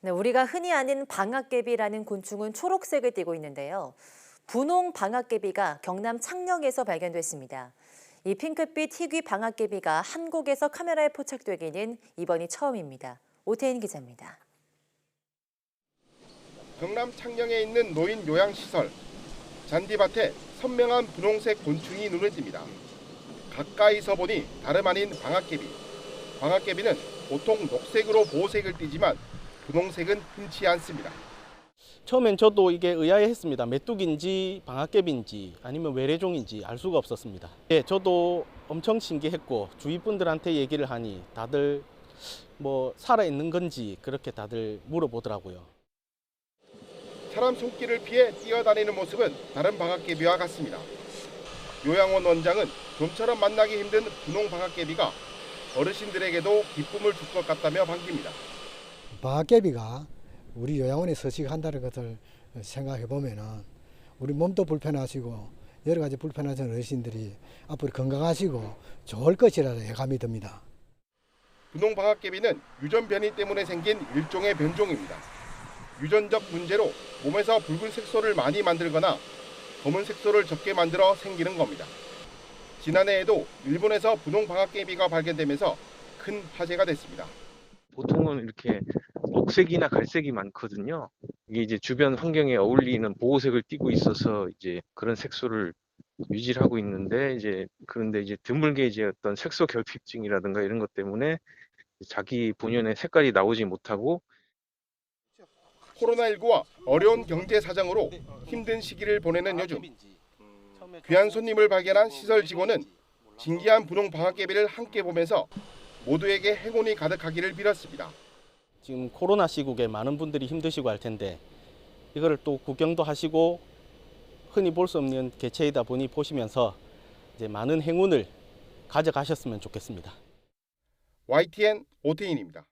네, 우리가 흔히 아는 방앗개비라는 곤충은 초록색을 띠고 있는데요. 분홍 방앗개비가 경남 창녕에서 발견됐습니다. 이 핑크빛 희귀 방앗개비가 한국에서 카메라에 포착되기는 이번이 처음입니다. 오태인 기자입니다. 경남 창녕에 있는 노인 요양시설. 잔디밭에 선명한 분홍색 곤충이 눈에 띕니다. 가까이서 보니 다름 아닌 방앗개비. 방앗개비는 보통 녹색으로 보호색을 띠지만 분홍색은 흔치 않습니다. 처음엔 저도 이게 의아해했습니다. 메뚜기인지 방앗개비인지 아니면 외래종인지 알 수가 없었습니다. 예, 저도 엄청 신기했고 주위 분들한테 얘기를 하니 다들 뭐 살아 있는 건지 그렇게 다들 물어보더라고요. 사람 손길을 피해 뛰어다니는 모습은 다른 방앗개비와 같습니다. 요양원 원장은 좀처럼 만나기 힘든 분홍 방앗개비가 어르신들에게도 기쁨을 줄 것 같다며 반깁니다. 방앗개비가 우리 요양원에 서식한다는 것을 생각해 보면은 우리 몸도 불편하시고 여러 가지 불편하신 어르신들이 앞으로 건강하시고 좋을 것이라는 예감이 듭니다. 분홍 방앗개비는 유전 변이 때문에 생긴 일종의 변종입니다. 유전적 문제로 몸에서 붉은 색소를 많이 만들거나 검은 색소를 적게 만들어 생기는 겁니다. 지난해에도 일본에서 분홍 방앗개비가 발견되면서 큰 화제가 됐습니다. 보통은 이렇게 녹색이나 갈색이 많거든요. 이게 이제 주변 환경에 어울리는 보호색을 띠고 있어서 이제 그런 색소를 유지를 하고 있는데 이제 그런데 이제 드물게 이제 어떤 색소 결핍증이라든가 이런 것 때문에 자기 본연의 색깔이 나오지 못하고 코로나19와 어려운 경제 사정으로 힘든 시기를 보내는 요즘 귀한 손님을 발견한 시설 직원은 진기한 분홍 방앗개비를 함께 보면서 모두에게 행운이 가득하기를 빌었습니다. 지금 코로나 시국에 많은 분들이 힘드시고 할 텐데 이거를 또 구경도 하시고 흔히 볼 수 없는 개체이다 보니 보시면서 이제 많은 행운을 가져가셨으면 좋겠습니다. YTN 오태인입니다.